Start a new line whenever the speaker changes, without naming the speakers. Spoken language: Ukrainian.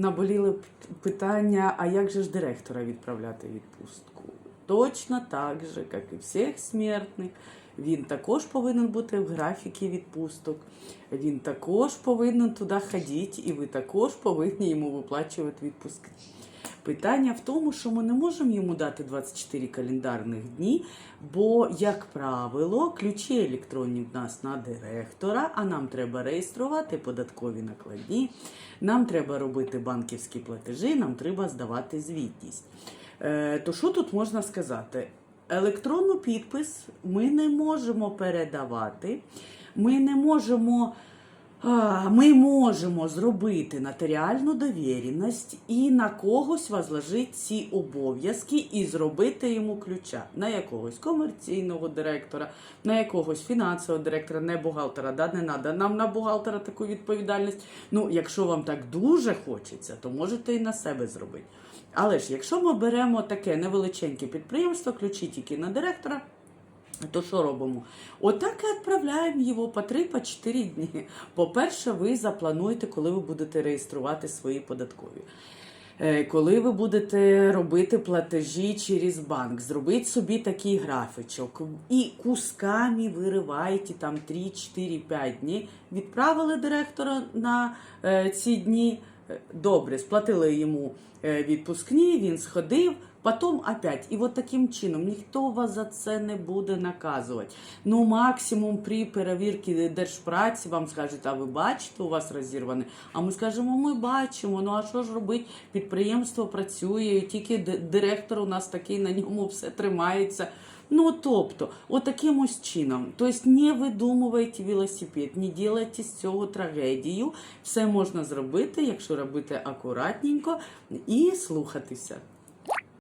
наболіли питання, а як же ж директора відправляти відпустку? Точно так же, як і всіх смертних. Він також повинен бути в графіки відпусток. Він також повинен туди ходити, і ви також повинні йому виплачувати відпустки. Питання в тому, що ми не можемо йому дати 24 календарних дні, бо, як правило, ключі електронні в нас на директора, а нам треба реєструвати податкові накладні, нам треба робити банківські платежі, нам треба здавати звітність. Е, то що тут можна сказати? Електронний підпис ми не можемо передавати, ми не можемо. Ми можемо зробити нотаріальну довіреність і на когось возложити ці обов'язки і зробити йому ключа на якогось комерційного директора, на якогось фінансового директора, не бухгалтера. Да, не треба нам на бухгалтера таку відповідальність. Ну, якщо вам так дуже хочеться, то можете і на себе зробити. Але ж якщо ми беремо таке невеличеньке підприємство, ключі тільки на директора. То що робимо? Отак і відправляємо його по 3-4 дні. По-перше, ви заплануєте, коли ви будете реєструвати свої податкові. Е, Коли ви будете робити платежі через банк, зробіть собі такий графічок і кусками вириваєте там 3, 4, 5 днів. Відправили директора на е, ці дні. Е, Добре, сплатили йому відпускні, він сходив, потім опять. І от таким чином ніхто вас за це не буде наказувати. Ну, максимум при перевірці держпраці вам скажуть, а ви бачите, у вас розірване. А ми скажемо, ми бачимо. Ну а що ж робити? Підприємство працює, тільки директор у нас такий, на ньому все тримається. Ну, тобто, отаким ось чином. Тобто не видумувайте велосипед, не делайте з цього трагедію. Все можна зробити, якщо робити акуратненько і слухатися.